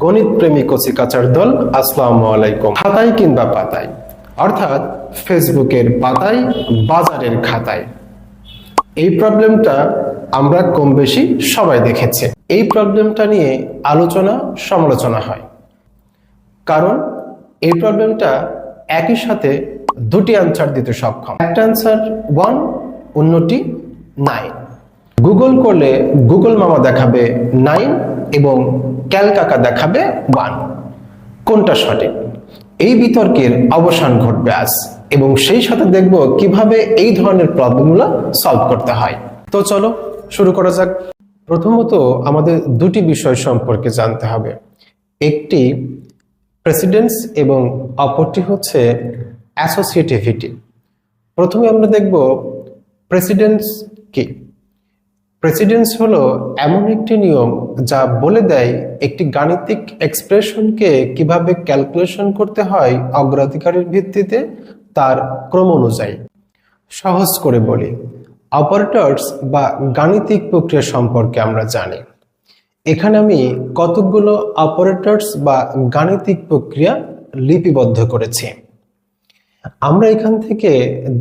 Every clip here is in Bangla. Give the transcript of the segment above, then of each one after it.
গণিত প্রেমী কচি কাচার দল, আসসালামু আলাইকুম। খাতায় কিংবা পাতায়। অর্থাৎ ফেসবুকের পাতায়, বাজারের খাতায়। এই প্রবলেমটা আমরা কম বেশি সবাই দেখেছি। এই প্রবলেমটা নিয়ে আলোচনা, সমালোচনা হয়। কারণ এই প্রবলেমটা একই সাথে দুটি অ্যান্সার দিতে সক্ষম। একটা অ্যান্সার ওয়ান অন্যটি নাইন গুগল করলে গুগল মামা দেখাবে নাইন এবং ক্যালকাকা দেখাবে ওয়ান। কোনটা সঠিক? এই বিতর্কের অবসান ঘটবে আজ, এবং সেই সাথে দেখব কীভাবে এই ধরনের প্রবলেমগুলো সলভ করতে হয়। তো চলো, শুরু করা যাক। প্রথমত আমাদের দুটি বিষয় সম্পর্কে জানতে হবে। একটি প্রেসিডেন্স এবং অপরটি হচ্ছে অ্যাসোসিয়েটিভিটি প্রথমে আমরা দেখব প্রেসিডেন্স কি? প্রেসিডেন্স হলো এমন একটি নিয়ম যা বলে দেয় একটি গাণিতিক এক্সপ্রেশনকে কীভাবে ক্যালকুলেশন করতে হয় অগ্রাধিকারের ভিত্তিতে তার ক্রম অনুযায়ী। সহজ করে বলি অপারেটরস বা গাণিতিক প্রক্রিয়া সম্পর্কে আমরা জানি। এখানে আমি কতকগুলো অপারেটরস বা গাণিতিক প্রক্রিয়া লিপিবদ্ধ করেছি। আমরা এখান থেকে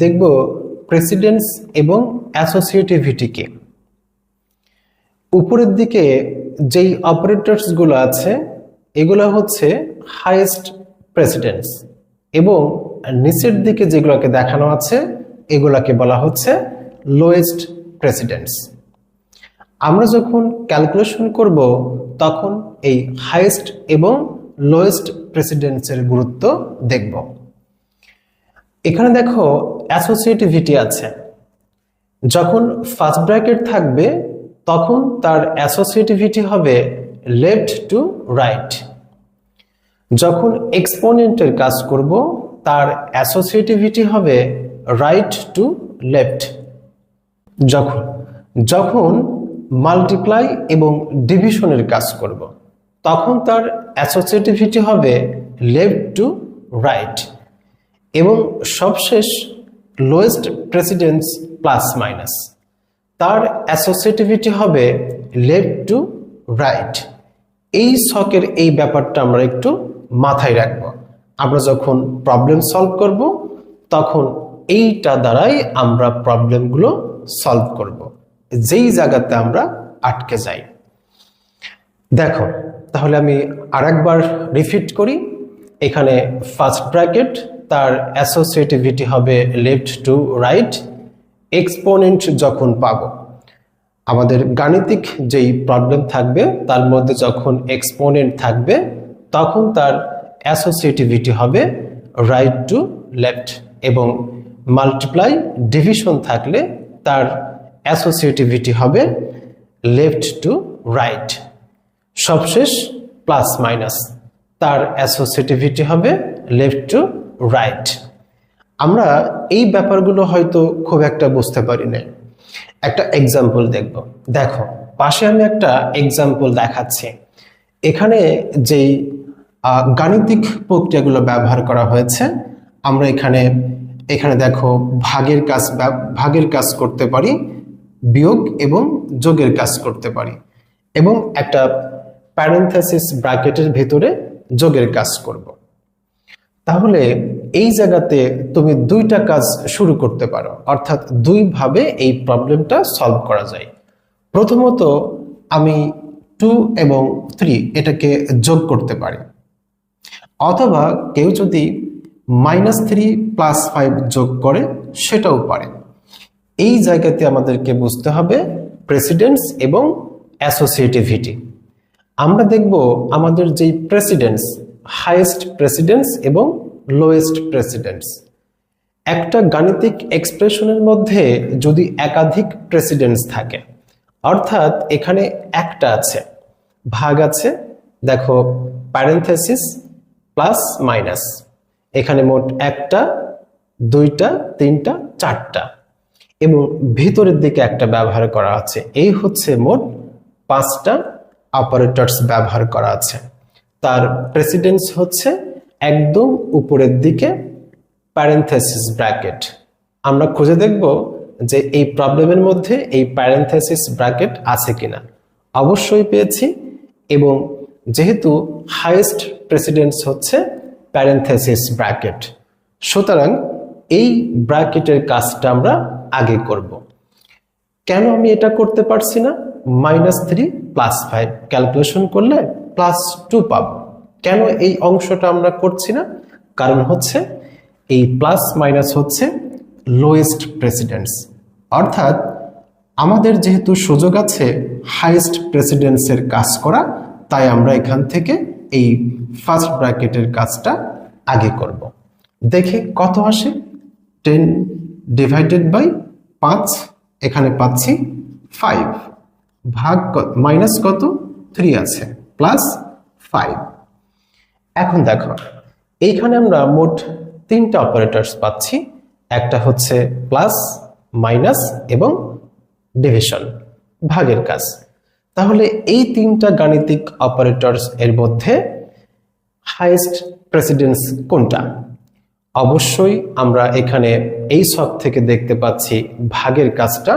দেখব প্রেসিডেন্স এবং অ্যাসোসিয়েটিভিটিকে উপরের দিকে যেই অপারেটরসগুলো আছে, এগুলো হচ্ছে হাইয়েস্ট প্রেসিডেন্স এবং নিচের দিকে যেগুলোকে দেখানো আছে, এগুলাকে বলা হচ্ছে লোয়েস্ট প্রেসিডেন্টস আমরা যখন ক্যালকুলেশন করব, তখন এই হাইয়েস্ট এবং লোয়েস্ট প্রেসিডেন্টসের গুরুত্ব দেখব। এখানে দেখো অ্যাসোসিয়েটিভিটি আছে। যখন ফার্স্ট ব্র্যাকেট থাকবে তখন তার অ্যাসোসিয়েটিভিটি হবে লেফট টু রাইট। যখন এক্সপোনেন্টের কাজ করব, তার অ্যাসোসিয়েটিভিটি হবে রাইট টু লেফট। যখন যখন মাল্টিপ্লাই এবং ডিভিশনের কাজ করব, তখন তার অ্যাসোসিয়েটিভিটি হবে লেফট টু রাইট এবং সবশেষ লোয়েস্ট প্রেসিডেন্স প্লাস মাইনাস। তার অ্যাসোসিয়েটিভিটি হবে লেফট টু রাইট। এই শখের এই ব্যাপারটা আমরা একটু মাথায় রাখব। আমরা যখন প্রবলেম সলভ করব, তখন এইটা দ্বারাই আমরা প্রবলেমগুলো সলভ করব। যেই জায়গাতে আমরা আটকে যাই। দেখো, তাহলে আমি আরেকবার রিপিট করি। এখানে ফার্স্ট ব্র্যাকেট তার অ্যাসোসিয়েটিভিটি হবে লেফট টু রাইট। এক্সপোনেন্ট যখন পাবো, আমাদের গাণিতিক যেই প্রবলেম থাকবে, তার মধ্যে যখন এক্সপোনেন্ট থাকবে, তখন তার অ্যাসোসিয়েটিভিটি হবে রাইট টু লেফট এবং মাল্টিপ্লাই ডিভিশন থাকলে তার অ্যাসোসিয়েটিভিটি হবে লেফট টু রাইট সবশেষ প্লাস মাইনাস তার অ্যাসোসিয়েটিভিটি হবে লেফট টু রাইট আমরা এই ব্যাপারগুলো হয়তো খুব একটা বুঝতে পারি না একটা এক্সাম্পল দেখব। দেখো, পাশে আমি একটা এক্সাম্পল দেখাচ্ছি। এখানে যেই গাণিতিক প্রক্রিয়াগুলো ব্যবহার করা হয়েছে, আমরা এখানে এখানে দেখো ভাগের কাজ ভাগের কাজ করতে পারি, বিয়োগ এবং যোগের কাজ করতে পারি এবং একটা প্যারেন্থাসিস ব্র্যাকেটের ভেতরে যোগের কাজ করব। তাহলে এই জায়গাতে তুমি দুইটা কাজ শুরু করতে পারো। অর্থাৎ দুইভাবে এই প্রবলেমটা সলভ করা যায়। প্রথমত আমি টু এবং থ্রি এটাকে যোগ করতে পারি। অথবা কেউ যদি মাইনাস থ্রি প্লাস ফাইভ যোগ করে, সেটাও পারে। এই জায়গাতে আমাদেরকে বুঝতে হবে প্রেসিডেন্স এবং অ্যাসোসিয়েটিভিটি আমরা দেখব আমাদের যেই প্রেসিডেন্স হাইয়েস্ট প্রেসিডেন্স এবং লোয়েস্ট প্রেসিডেন্স একটা গাণিতিক এক্সপ্রেশনের মধ্যে যদি একাধিক প্রেসিডেন্স থাকে, অর্থাৎ এখানে একটা আছে, ভাগ আছে, দেখো প্যারেন্থেসিস প্লাস মাইনাস এখানে মোট একটা, দুইটা, তিনটা, চারটা, এবং ভিতরের দিকে একটা ব্যবহার করা আছে, এই হচ্ছে মোট পাঁচটা অপারেটরস ব্যবহার করা আছে। তার প্রেসিডেন্স হচ্ছে একদম উপরের দিকে প্যারেন্থেসিস ব্র্যাকেট আমরা খুঁজে দেখব যে এই প্রবলেমের মধ্যে এই প্যারেন্থেসিস ব্র্যাকেট আছে কিনা। অবশ্যই পেয়েছি এবং যেহেতু হাইয়েস্ট প্রেসিডেন্স হচ্ছে প্যারেন্থেসিস ব্র্যাকেট সুতরাং এই ব্র্যাকেটের কাজটা আমরা আগে করব। কেন আমি এটা করতে পারছি না? Minus three plus five calculation করলে প্লাস টু পাবো। কেন এই অংশটা আমরা করছি না? কারণ হচ্ছে এই প্লাস মাইনাস হচ্ছে লোয়েস্ট প্রেসিডেন্টস অর্থাৎ আমাদের যেহেতু সুযোগ আছে হাইয়েস্ট প্রেসিডেন্সের কাজ করা, তাই আমরা এখান থেকে এই ফার্স্ট ব্র্যাকেটের কাজটা আগে করব। দেখে কত আসে? টেন ডিভাইডেড বাই পাঁচ, এখানে পাচ্ছি ফাইভ ভাগ মাইনাস কত? থ্রি আছে। প্লাস ফাইভ এখন দেখো, এইখানে আমরা মোট তিনটা অপারেটরস পাচ্ছি। একটা হচ্ছে প্লাস মাইনাস এবং ডিভিশন ভাগের কাজ। তাহলে এই তিনটা গাণিতিক অপারেটরস এর মধ্যে হাইয়েস্ট প্রেসিডেন্স কোনটা? অবশ্যই আমরা এখানে এই সব থেকে দেখতে পাচ্ছি ভাগের কাজটা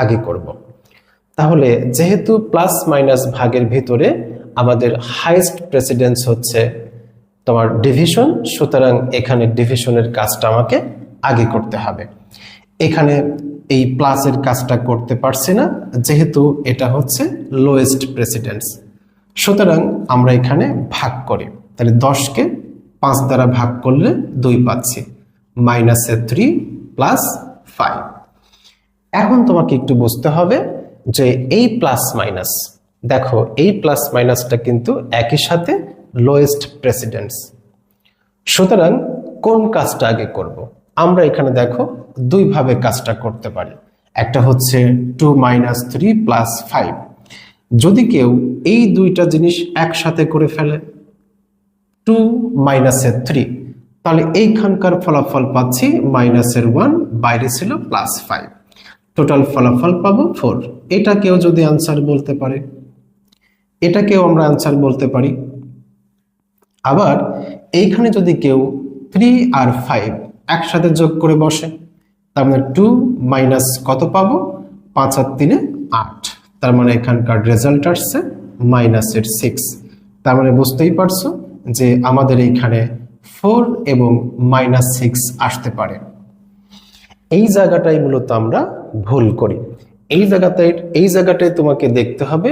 আগে করব। তাহলে যেহেতু প্লাস মাইনাস ভাগের ভিতরে আমাদের হাইয়েস্ট প্রেসিডেন্স হচ্ছে তোমার ডিভিশন সুতরাং এখানে ডিভিশনের কাজটা আমাকে আগে করতে হবে। এখানে এই প্লাসের কাজটা করতে পারছি না, যেহেতু এটা হচ্ছে লোয়েস্ট প্রেসিডেন্স সুতরাং আমরা এখানে ভাগ করি। তাহলে দশকে পাঁচ দ্বারা ভাগ করলে দুই পাচ্ছি। মাইনাসে থ্রি প্লাস ফাইভ এখন তোমাকে একটু বুঝতে হবে যে এই প্লাস মাইনাস দেখো, এই প্লাস মাইনাসটা কিন্তু একই সাথে লোয়েস্ট প্রেসিডেন্টস সুতরাং কোন কাজটা আগে করব। আমরা এখানে দেখো দুইভাবে কাজটা করতে পারি। একটা হচ্ছে two minus three plus five যদি কেউ এই দুইটা জিনিস একসাথে করে ফেলে টু মাইনাসের থ্রি তাহলে এইখানকার ফলাফল পাচ্ছি মাইনাসের ওয়ান বাইরে ছিল প্লাস ফাইভ টোটাল ফলাফল পাবো ফোর এটা কেউ যদি আনসার বলতে পারে। এটাকেও আমরা আনসার বলতে পারি। আবার এইখানে যদি কেউ থ্রি আর ফাইভ একসাথে যোগ করে বসে, তার মানে টু মাইনাস কত পাবো? পাঁচ আর তিনে আট। তার মানে এখানকার রেজাল্ট আসছে মাইনাসের সিক্স তার মানে বুঝতেই পারছ যে আমাদের এইখানে ফোর এবং মাইনাস সিক্স আসতে পারে। এই জায়গাটাই মূলত আমরা ভুল করি। এই জায়গাটাই এই জায়গাটাই তোমাকে দেখতে হবে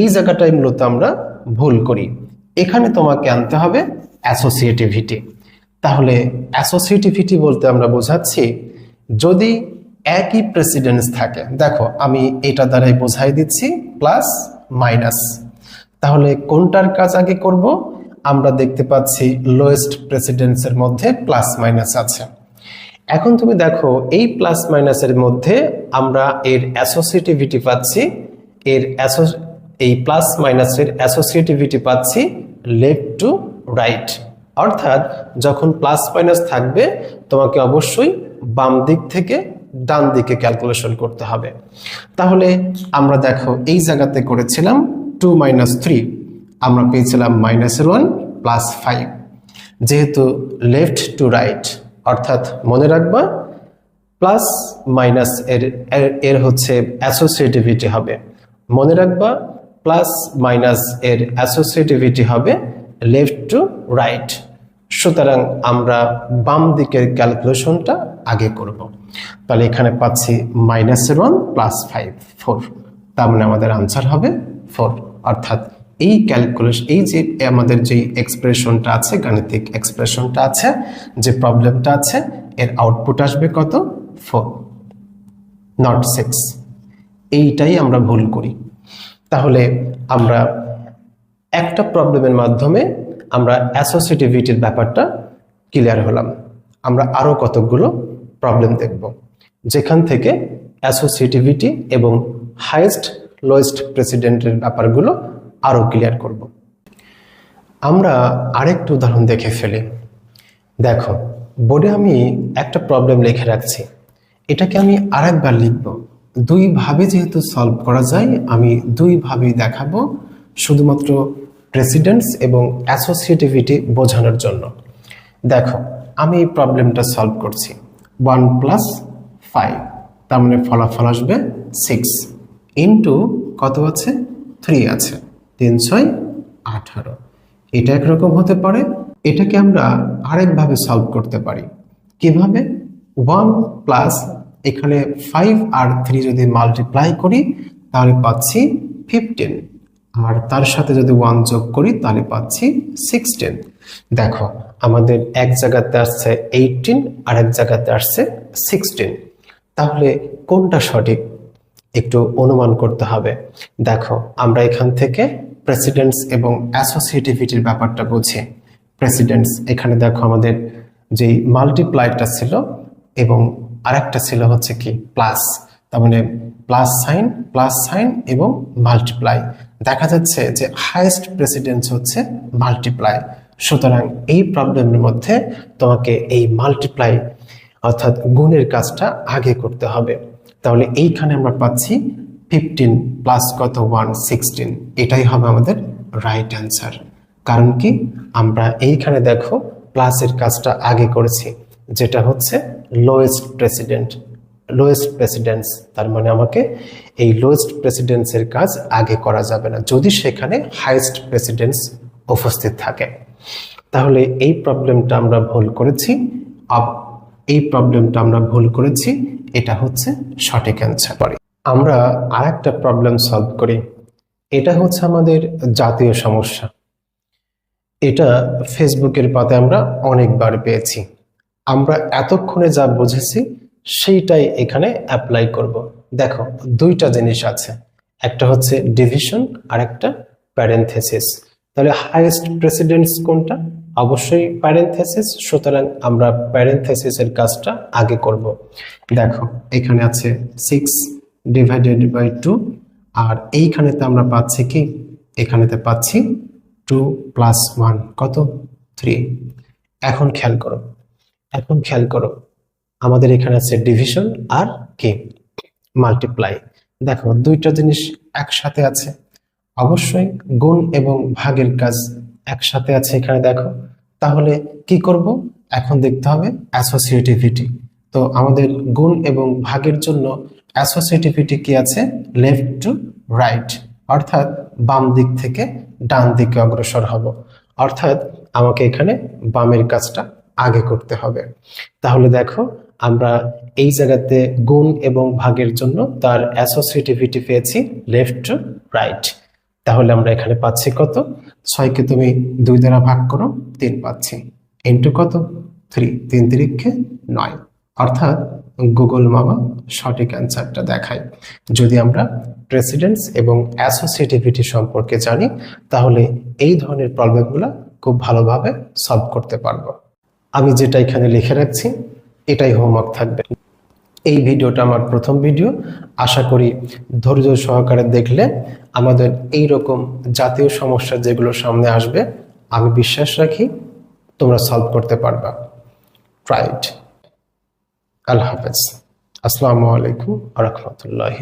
এই জায়গাটাই মূলত আমরা ভুল করি। এখানে তোমাকে আনতে হবে অ্যাসোসিয়েটিভিটি। তাহলে অ্যাসোসিয়েটিভিটি বলতে আমরা বোঝাচ্ছি, যদি একই প্রেসিডেন্স থাকে, দেখো আমি এটা দ্বারাই বোঝাই দিচ্ছি প্লাস মাইনাস তাহলে কোনটার কাজ আগে করব? আমরা দেখতে পাচ্ছি লোয়েস্ট প্রেসিডেন্সের মধ্যে প্লাস মাইনাস আছে। এখন তুমি দেখো, এই প্লাস মাইনাসের মধ্যে আমরা এর অ্যাসোসিয়েটিভিটি পাচ্ছি, এর এই প্লাস মাইনাসের অ্যাসোসিয়েটিভিটি পাচ্ছি লেফট টু রাইট অর্থাৎ যখন প্লাস মাইনাস থাকবে, তোমাকে অবশ্যই বাম দিক থেকে ডান দিকে ক্যালকুলেশন করতে হবে। তাহলে আমরা দেখো, এই জায়গাতে করেছিলাম টু মাইনাস থ্রি আমরা পেয়েছিলাম মাইনাসের ওয়ান প্লাস ফাইভ যেহেতু লেফট টু রাইট অর্থাৎ মনে রাখবা প্লাস মাইনাস এর এর হচ্ছে অ্যাসোসিয়েটিভিটি হবে। মনে রাখবা প্লাস মাইনাস এর অ্যাসোসিয়েটিভিটি হবে লেফট টু রাইট সুতরাং আমরা বাম দিকের ক্যালকুলেশনটা আগে করব। তাহলে এখানে পাচ্ছি মাইনাসের ওয়ান প্লাস ফাইভ ফোর তার মানে আমাদের আনসার হবে ফোর অর্থাৎ এই ক্যালকুলেশন এই যে আমাদের যে এক্সপ্রেশনটা আছে, গাণিতিক এক্সপ্রেশনটা আছে, যে প্রবলেমটা আছে, এর আউটপুট আসবে কত? ফোর নট সিক্স এইটাই আমরা ভুল করি। তাহলে আমরা একটা প্রবলেমের মাধ্যমে আমরা অ্যাসোসিয়েটিভিটির ব্যাপারটা ক্লিয়ার হলাম। আমরা আরও কতকগুলো প্রবলেম দেখব। যেখান থেকে অ্যাসোসিয়েটিভিটি এবং হাইয়েস্ট লোয়েস্ট প্রেসিডেন্টের ব্যাপারগুলো আরও ক্লিয়ার করব। আমরা আরেকটা উদাহরণ দেখে ফেলি। দেখো, বোর্ডে আমি একটা প্রবলেম লিখে রাখছি। এটাকে আমি আরেকবার লিখব। দুইভাবে যেহেতু সলভ করা যায়, আমি দুইভাবেই দেখাবো শুধুমাত্র প্রেসিডেন্টস এবং অ্যাসোসিয়েটিভিটি বোঝানোর জন্য। দেখো, আমি এই প্রবলেমটা সলভ করছি। ওয়ান প্লাস ফাইভ তার মানে ফলাফল আসবে সিক্স ইন্টু কত আছে? থ্রি আছে। তিন, ছয়, আঠারো। এটা একরকম হতে পারে। এটাকে আমরা আরেকভাবে সলভ করতে পারি। কীভাবে? ওয়ান প্লাস এখানে ফাইভ আর থ্রি যদি মাল্টিপ্লাই করি, তাহলে পাচ্ছি ফিফটিন আর তার সাথে যদি ওয়ান যোগ করি, তাহলে পাচ্ছি সিক্সটিন দেখো, আমাদের এক জায়গাতে আসছে এইটিন আর এক জায়গাতে আসছে সিক্সটিন তাহলে কোনটা সঠিক? একটু অনুমান করতে হবে। দেখো, আমরা এখান থেকে প্রেসিডেন্টস এবং অ্যাসোসিয়েটিভিটির ব্যাপারটা বুঝি। প্রেসিডেন্টস এখানে দেখো আমাদের যেই মাল্টিপ্লাইটা ছিল এবং আরেকটা ছিল হচ্ছে কি প্লাস তার মানে প্লাস সাইন প্লাস সাইন এবং মাল্টিপ্লাই দেখা যাচ্ছে যে হাইয়েস্ট প্রেসিডেন্স হচ্ছে মাল্টিপ্লাই সুতরাং এই প্রবলেমের মধ্যে তোমাকে এই মাল্টিপ্লাই অর্থাৎ গুণের কাজটা আগে করতে হবে। তাহলে এইখানে আমরা পাচ্ছি ফিফটিন প্লাস কত? ওয়ান সিক্সটিন এটাই হবে আমাদের রাইট অ্যান্সার কারণ কি? আমরা এইখানে দেখো প্লাসের কাজটা আগে করেছি। যেটা হচ্ছে লোয়েস্ট প্রেসিডেন্ট লোয়েস্ট প্রেসিডেন্স তার মানে আমাকে এই লোয়েস্ট প্রেসিডেন্সের কাজ আগে করা যাবে না, যদি সেখানে হাইয়েস্ট প্রেসিডেন্স উপস্থিত থাকে। তাহলে এই প্রবলেমটা আমরা ভুল করেছি। এই প্রবলেমটা আমরা ভুল করেছি। এটা হচ্ছে সঠিক অ্যান্সার পরে আমরা আর একটা প্রবলেম সলভ করি। এটা হচ্ছে আমাদের জাতীয় সমস্যা। এটা ফেসবুকের পাতে আমরা অনেকবার পেয়েছি। আমরা এতক্ষণে যা বুঝেছি, সেইটাই এখানে অ্যাপ্লাই করব। দেখো, দুইটা জিনিস আছে। একটা হচ্ছে ডিভিশন আর একটা প্যারেন্থেসিস তাহলে হাইয়েস্ট প্রেসিডেন্টস কোনটা? অবশ্যই প্যারেন্থেসিস সুতরাং আমরা প্যারেন্থেসিসের কাজটা আগে করব। দেখো, এখানে আছে সিক্স ডিভাইডেড বাই টু আর এইখানেতে আমরা পাচ্ছি কি? এখানেতে পাচ্ছি টু প্লাস ওয়ান কত? থ্রি এখন খেয়াল করো। এখন খেয়াল করো, আমাদের এখানে আছে ডিভিশন আর কি মাল্টিপ্লাই দেখো, দুইটা জিনিস একসাথে আছে। অবশ্যই গুণ এবং ভাগের কাজ একসাথে আছে এখানে দেখো। তাহলে কি করব? এখন দেখতে হবে অ্যাসোসিয়েটিভিটি তো আমাদের গুণ এবং ভাগের জন্য অ্যাসোসিয়েটিভিটি কি আছে? লেফট টু রাইট অর্থাৎ বাম দিক থেকে ডান দিকে অগ্রসর হব। অর্থাৎ আমাকে এখানে বামের কাজটা আগে করতে হবে। তাহলে দেখো, আমরা এই জায়গাতে গুণ এবং ভাগের জন্য তার অ্যাসোসিয়েটিভিটি পেয়েছি লেফট টু রাইট তাহলে আমরা এখানে পাচ্ছি কত? ছয়কে তুমি দুই দ্বারা ভাগ করো, তিন পাচ্ছি। ইন্টু কত? থ্রি তিন তিরিক্ষে নয়। অর্থাৎ গুগল মামা সঠিক অ্যান্সারটা দেখায়। যদি আমরা প্রেসিডেন্টস এবং অ্যাসোসিয়েটিভিটি সম্পর্কে জানি, তাহলে এই ধরনের প্রবলেমগুলো খুব ভালোভাবে সলভ করতে পারব। আমি যেটা এখানে লিখে রাখছি, এটাই হোমওয়ার্ক থাকবে। এই ভিডিওটা আমার প্রথম ভিডিও। আশা করি ধৈর্য সহকারে দেখলে আমাদের এই রকম জাতীয় সমস্যা যেগুলো সামনে আসবে, আমি বিশ্বাস রাখি তোমরা সলভ করতে পারবা। ট্রাইড আল্লাহ হাফেজ। আসসালামু আলাইকুম রহমতুল্লাহ